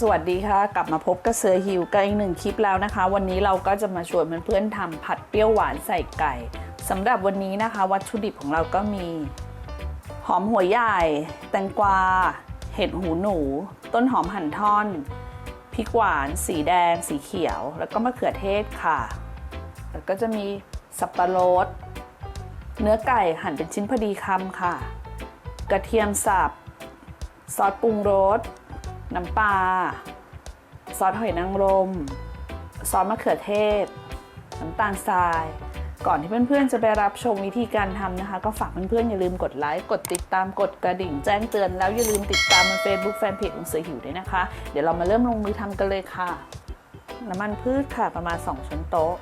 สวัสดีค่ะ กลับมาพบกับเสือหิวกันอีกหนึ่งคลิปแล้วนะคะ วันนี้เราก็จะมาชวนเพื่อนๆทำผัดเปรี้ยวหวานใส่ไก่สำหรับวันนี้นะคะ วัตถุดิบของเราก็มี หอมหัวใหญ่ แตงกวา เห็ดหูหนู ต้นหอมหั่นท่อนพริกหวาน สีแดง สีเขียว แล้วก็มะเขือเทศค่ะ แล้วก็จะมีสับปะรด เนื้อไก่หั่นเป็นชิ้นพอดีคำค่ะ กระเทียมสับ ซอสปรุงรส น้ำปลาซอสหอยนางรม ซอสมะเขือเทศ น้ำตาลทราย ก่อนที่เพื่อนๆ จะไปรับชมวิธีการทำนะคะ ก็ฝากเพื่อนๆ อย่าลืมกดไลค์ กดติดตาม กดกระดิ่ง แจ้งเตือน แล้วอย่าลืมติดตามใน Facebook Fanpage ของเสือหิวด้วยนะคะ เดี๋ยวเรามาเริ่มลงมือทำกันเลยค่ะ น้ำมันพืชค่ะประมาณ 2 ช้อนโต๊ะ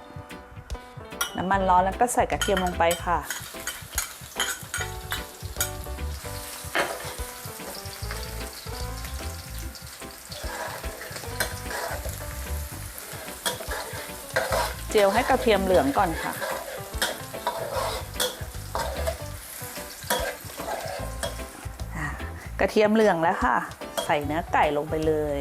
น้ำมันร้อนแล้วก็ใส่กระเทียมลงไปค่ะ เจียวให้กระเทียมเหลืองก่อนค่ะ กระเทียมเหลืองแล้วค่ะ ใส่เนื้อไก่ลงไปเลย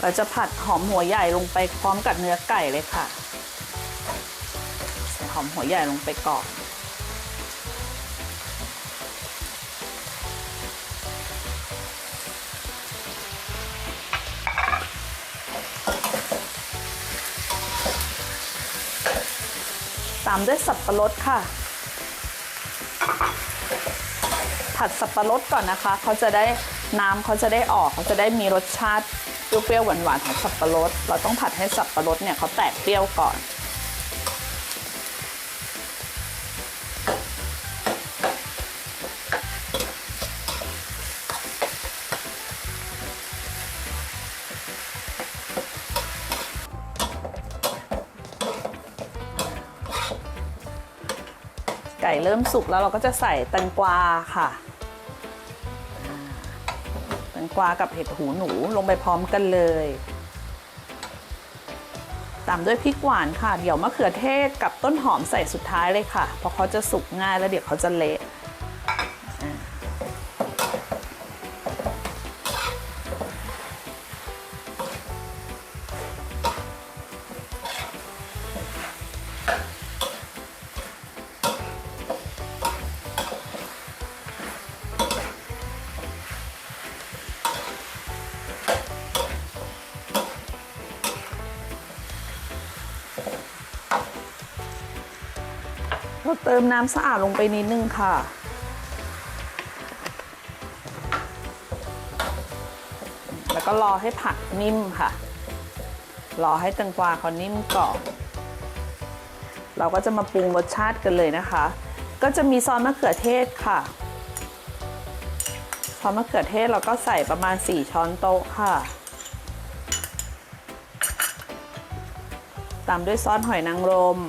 เราจะผัดหอมหัวใหญ่ลงไปพร้อมกับเนื้อไก่เลยค่ะ อมหัวใหญ่ลงไปก่อนตามด้วยสับปะรดค่ะ ผัดสับปะรดก่อนนะคะ เขาจะได้น้ำเขาจะได้ออกเขาจะได้มีรสชาติเปรี้ยวๆหวานๆของสับปะรด เราต้องผัดให้สับปะรดเนี่ยเขาแตกเปรี้ยวก่อน ก่เริ่มสุกแล้วเราก็จะใส่แตงกวาค่ะแตงกวากับเห็ดหูหนูลงไปพร้อมกันเลย ตามด้วยพริกหวานค่ะ เดี๋ยวมะเขือเทศกับต้นหอมใส่สุดท้ายเลยค่ะ เพราะเขาจะสุกง่ายแล้วเดี๋ยวเขาจะเละ เราเติมน้ำสะอาดลงไปนิดนึงค่ะ แล้วก็รอให้ผักนิ่มค่ะ รอให้แตงกวาเขานิ่มก่อนเราก็จะมาปรุงรสชาติกันเลยนะคะ ก็จะมีซอสมะเขือเทศค่ะซอสมะเขือเทศเราก็ใส่ประมาณ 4 ช้อนโต๊ะค่ะ ตามด้วยซอสหอยนางรม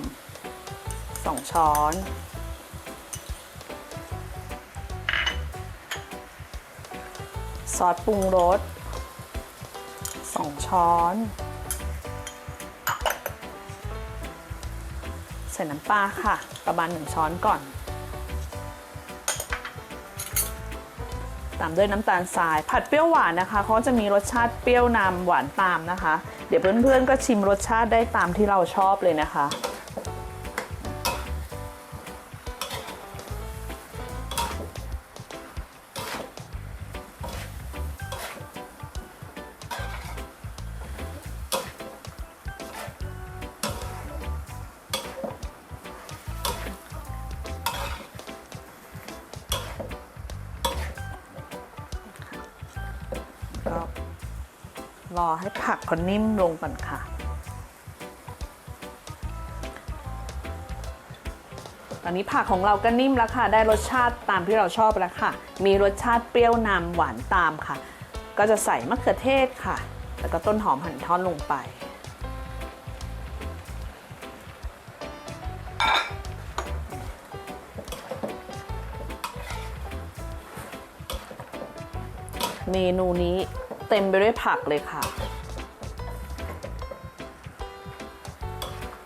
2 ช้อน ซอสปรุงรส 2 ช้อน ใส่น้ำปลาค่ะ ประมาณ 1 ช้อนก่อน ตามด้วยน้ำตาลทราย ผัดเปรี้ยวหวานนะคะเขาจะมีรสชาติเปรี้ยวนำหวานตามนะคะ เดี๋ยวเพื่อนๆก็ชิมรสชาติได้ตามที่เราชอบเลยนะคะ ก็รอให้ผักเขานิ่มลงก่อนค่ะ ตอนนี้ผักของเราก็นิ่มแล้วค่ะ ได้รสชาติตามที่เราชอบแล้วค่ะ มีรสชาติเปรี้ยวนำหวานตามค่ะ ก็จะใส่มะเขือเทศค่ะ แล้วก็ต้นหอมหั่นท่อนลงไป เมนูนี้เต็มไปด้วยผักเลยค่ะ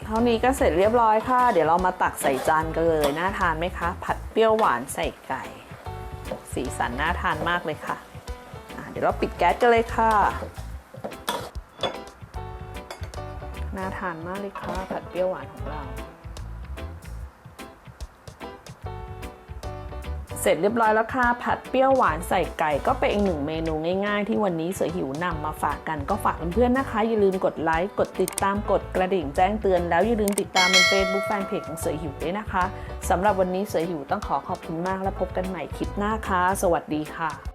เท่านี้ก็เสร็จเรียบร้อยค่ะ เดี๋ยวเรามาตักใส่จานกันเลย น่าทานไหมคะ ผัดเปรี้ยวหวานใส่ไก่ สีสันน่าทานมากเลยค่ะะเดี๋ยวเราปิดแก๊สกันเลยค่ะ น่าทานมากเลยค่ะ ผัดเปรี้ยวหวานของเรา เสร็จเรียบร้อยแล้วค่ะ ผัดเปรี้ยวหวานใส่ไก่ก็เป็นอีกหนึ่งเมนูง่ายๆ ที่วันนี้เสือหิวนำมาฝากกันก็ฝากเพื่อนๆนะคะ อย่าลืมกดไลค์ กดติดตามกดกระดิ่งแจ้งเตือนแล้วอย่าลืมติดตามเป็น Facebook Fanpage ของเสือหิวด้วยนะคะสำหรับวันนี้เสือหิวต้องขอขอบคุณมากและพบกันใหม่คลิปหน้าค่ะ สวัสดีค่ะ